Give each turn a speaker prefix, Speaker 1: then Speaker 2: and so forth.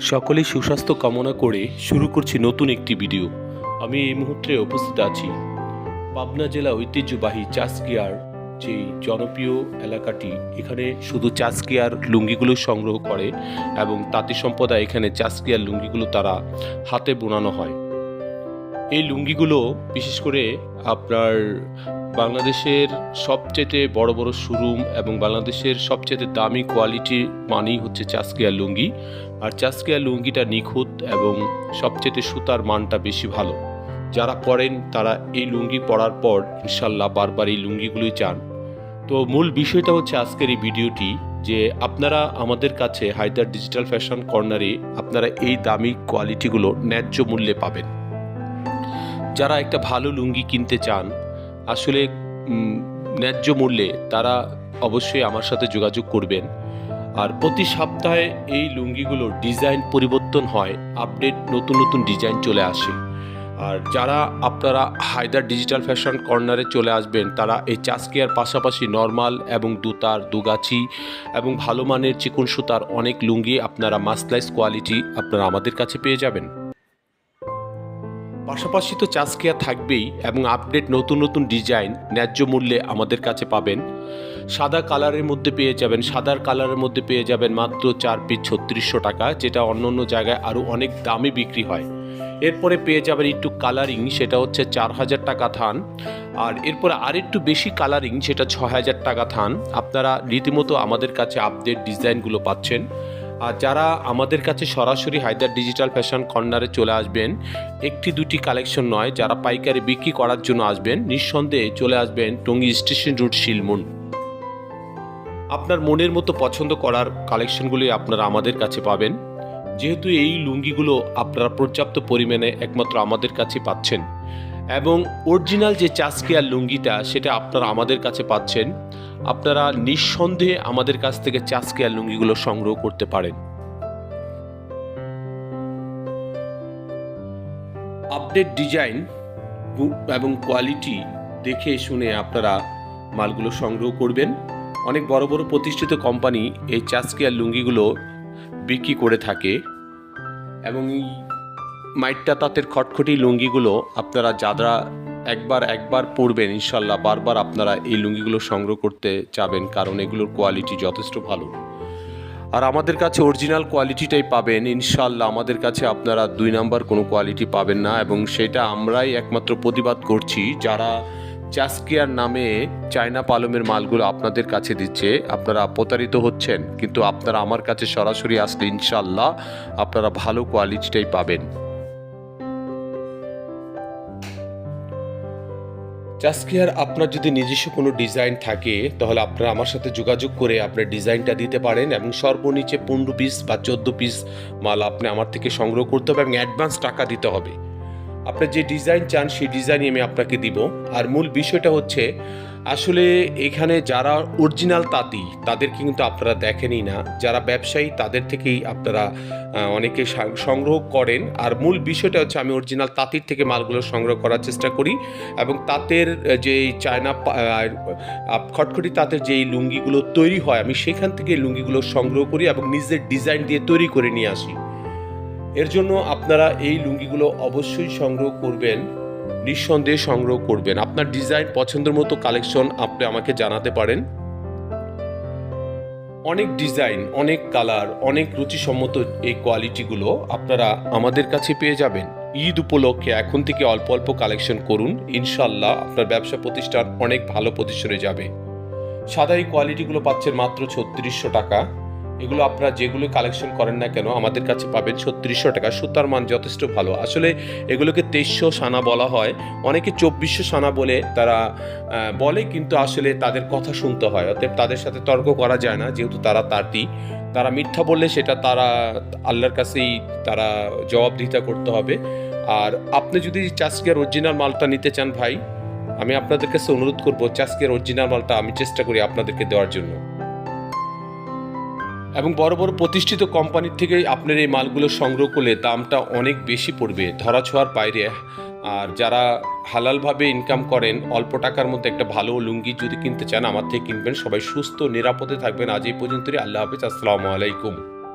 Speaker 1: সকলেই সুস্বাস্থ্য কামনা করে শুরু করছি নতুন একটি ভিডিও। আমি এই মুহূর্তে উপস্থিত আছি পাবনা জেলা ঐতিহ্যবাহী চাষকিয়ার যে জনপ্রিয় এলাকাটি। এখানে শুধু চাষকিয়ার লুঙ্গিগুলো সংগ্রহ করে এবং তাঁতি সম্প্রদায় এখানে চাষকিয়ার লুঙ্গিগুলো তারা হাতে বোনানো হয়। এই লুঙ্গিগুলো, বিশেষ করে আপনার বাংলাদেশের সবচেয়ে বড় বড় শোরুম এবং বাংলাদেশের সবচেয়ে দামি কোয়ালিটির মানেই হচ্ছে চাষকিয়ার লুঙ্গি। আর চাষকিয়া লুঙ্গিটা নিখুঁত এবং সবচেয়ে সুতার মানটা বেশি ভালো। যারা পরেন, তারা এই লুঙ্গি পরার পর ইনশাল্লাহ বারবার এই লুঙ্গিগুলোই চান। তো মূল বিষয়টা হচ্ছে আজকের এই ভিডিওটি যে আপনারা আমাদের কাছে হায়দার ডিজিটাল ফ্যাশন কর্নারে আপনারা এই দামি কোয়ালিটিগুলো ন্যায্য মূল্যে পাবেন। যারা একটা ভালো লুঙ্গি কিনতে চান, আসলে ন্যায্য মূল্যে তারা অবশ্যই আমার সাথে যোগাযোগ করবেন। আর প্রতি সপ্তাহে এই লুঙ্গিগুলোর ডিজাইন পরিবর্তন হয়, আপডেট নতুন নতুন ডিজাইন চলে আসে। আর যারা আপনারা হায়দার ডিজিটাল ফ্যাশন কর্নারে চলে আসবেন, তারা এই চাষকিয়ার পাশাপাশি নর্মাল এবং দুতার, দুগাছি এবং ভালো মানের চিকন সুতার অনেক লুঙ্গি আপনারা মাসলাইস কোয়ালিটি আপনারা আমাদের কাছে পেয়ে যাবেন। পাশাপাশি তো চাষকিয়া থাকবেই এবং আপডেট নতুন নতুন ডিজাইন ন্যায্য মূল্যে আমাদের কাছে পাবেন। সাদা কালারের মধ্যে পেয়ে যাবেন, সাদার কালারের মধ্যে পেয়ে যাবেন মাত্র চার পিস ছত্রিশশো টাকা, যেটা অন্য অন্য জায়গায় আরও অনেক দামে বিক্রি হয়। এরপরে পেয়ে যাবেন একটু কালারিং সেটা হচ্ছে চার হাজার টাকা থান। আর এরপরে আরেকটু বেশি কালারিং সেটা ছ হাজার টাকা থান। আপনারা রীতিমতো আমাদের কাছে আপডেট ডিজাইনগুলো পাচ্ছেন। আর যারা আমাদের কাছে সরাসরি হায়দার ডিজিটাল ফ্যাশন কর্নারে চলে আসবেন, একটি দুটি কালেকশন নয়, যারা পাইকারি বিক্রি করার জন্য আসবেন, নিঃসন্দেহে চলে আসবেন টঙ্গী স্টেশন রুট শিলমুন আপনার মনের মতো পছন্দ করার কালেকশনগুলি আপনারা আমাদের কাছে পাবেন। যেহেতু এই লুঙ্গিগুলো আপনারা পর্যাপ্ত পরিমাণে একমাত্র আমাদের কাছে পাচ্ছেন। এবং অরিজিনাল যে চাষকিয়ার লুঙ্গিটা, সেটা আপনারা আমাদের কাছে পাচ্ছেন। আপনারা নিঃসন্দেহে আমাদের কাছ থেকে চাষকিয়ার লুঙ্গিগুলো সংগ্রহ করতে পারেন। আপডেট ডিজাইন এবং কোয়ালিটি দেখে শুনে আপনারা মালগুলো সংগ্রহ করবেন। অনেক বড় বড় প্রতিষ্ঠিত কোম্পানি এই চাষকিয়ার লুঙ্গিগুলো বিক্রি করে থাকে এবং মাইটটা তাঁতের খটখটি লুঙ্গিগুলো আপনারা যারা একবার একবার পরবেন ইনশাল্লাহ বারবার আপনারা এই লুঙ্গিগুলো সংগ্রহ করতে চাবেন, কারণ এগুলোর কোয়ালিটি যথেষ্ট ভালো। আর আমাদের কাছে অরিজিনাল কোয়ালিটিটাই পাবেন, ইনশাল্লাহ আমাদের কাছে আপনারা দুই নাম্বার কোনো কোয়ালিটি পাবেন না এবং সেটা আমরাই একমাত্র প্রতিবাদ করছি যারা চাস্কিয়ার নামে চায়না পালমের মালগুলো আপনাদের কাছে দিচ্ছে। আপনারা প্রতারিত হচ্ছেন, কিন্তু আপনারা আমার কাছে সরাসরি আসলে ইনশাল্লাহ আপনারা ভালো কোয়ালিটিটাই পাবেন। চাস্কিয়ার আপনার যদি নিজস্ব কোনো ডিজাইন থাকে, তাহলে আপনারা আমার সাথে যোগাযোগ করে আপনার ডিজাইনটা দিতে পারেন এবং সর্বনিচে পনেরো পিস বা চোদ্দ পিস মাল আপনি আমার থেকে সংগ্রহ করতে হবে এবং অ্যাডভান্স টাকা দিতে হবে। আপনি যে ডিজাইন চান, সেই ডিজাইনই আমি আপনাকে দিব। আর মূল বিষয়টা হচ্ছে আসলে এখানে যারা অরিজিনাল তাঁতি তাদের কিন্তু আপনারা দেখেনই না। যারা ব্যবসায়ী, তাদের থেকেই আপনারা অনেকে সংগ্রহ করেন। আর মূল বিষয়টা হচ্ছে আমি অরিজিনাল তাঁতির থেকে মালগুলো সংগ্রহ করার চেষ্টা করি এবং তাঁতের যে চায়না খটখটি তাঁতের যে এই লুঙ্গিগুলো তৈরি হয়, আমি সেখান থেকে লুঙ্গিগুলো সংগ্রহ করি এবং নিজের ডিজাইন দিয়ে তৈরি করে নিয়ে আসি। এর জন্য আপনারা এই লুঙ্গিগুলো অবশ্যই সংগ্রহ করবেন। নিঃসন্দেহে সংগ্রহ করবেন। আপনার ডিজাইন পছন্দের মতো কালেকশন আপনি আমাকে জানাতে পারেন। অনেক ডিজাইন, অনেক কালার, অনেক রুচিসম্মত এই কোয়ালিটিগুলো আপনারা আমাদের কাছে পেয়ে যাবেন। ঈদ উপলক্ষে এখন থেকে অল্প অল্প কালেকশন করুন। ইনশাল্লাহ আপনার ব্যবসা প্রতিষ্ঠান অনেক ভালো প্রতিষ্ঠানে যাবে। সাদা এই কোয়ালিটিগুলো পাচ্ছেন মাত্র ছত্রিশশো টাকা। এগুলো আপনারা যেগুলো কালেকশন করেন না কেন, আমাদের কাছে পাবেন ছত্রিশশো টাকা। সুতার মান যথেষ্ট ভালো। আসলে এগুলোকে তেইশশো সানা বলা হয়। অনেকে চব্বিশশো সানা বলে তারা বলে কিন্তু আসলে তাদের কথা শুনতে হয়। অতএব তাদের সাথে তর্ক করা যায় না, যেহেতু তারা তাঁতি। তারা মিথ্যা বললে সেটা তারা, আল্লাহর কাছেই তারা জবাবদিহিতা করতে হবে। আর আপনি যদি চাষকিয়ার অরিজিনাল মালটা নিতে চান ভাই, আমি আপনাদের কাছে অনুরোধ করব চাষকিয়ার অরিজিনাল মালটা আমি চেষ্টা করি আপনাদেরকে দেওয়ার জন্য। এবং বড় বড় প্রতিষ্ঠিত কোম্পানির থেকে আপনার এই মালগুলো সংগ্রহ করলে দামটা অনেক বেশি পড়বে। ধরা ছোঁয়ার বাইরে, আর যারা হালালভাবে ইনকাম করেন, অল্প টাকার মধ্যে একটা ভালো লুঙ্গি যদি কিনতে চান, আমার থেকে কিনবেন। সবাই সুস্থ, নিরাপদে থাকবেন। আজ এই পর্যন্তই। আল্লাহ হাফিজ। আসসালামু আলাইকুম।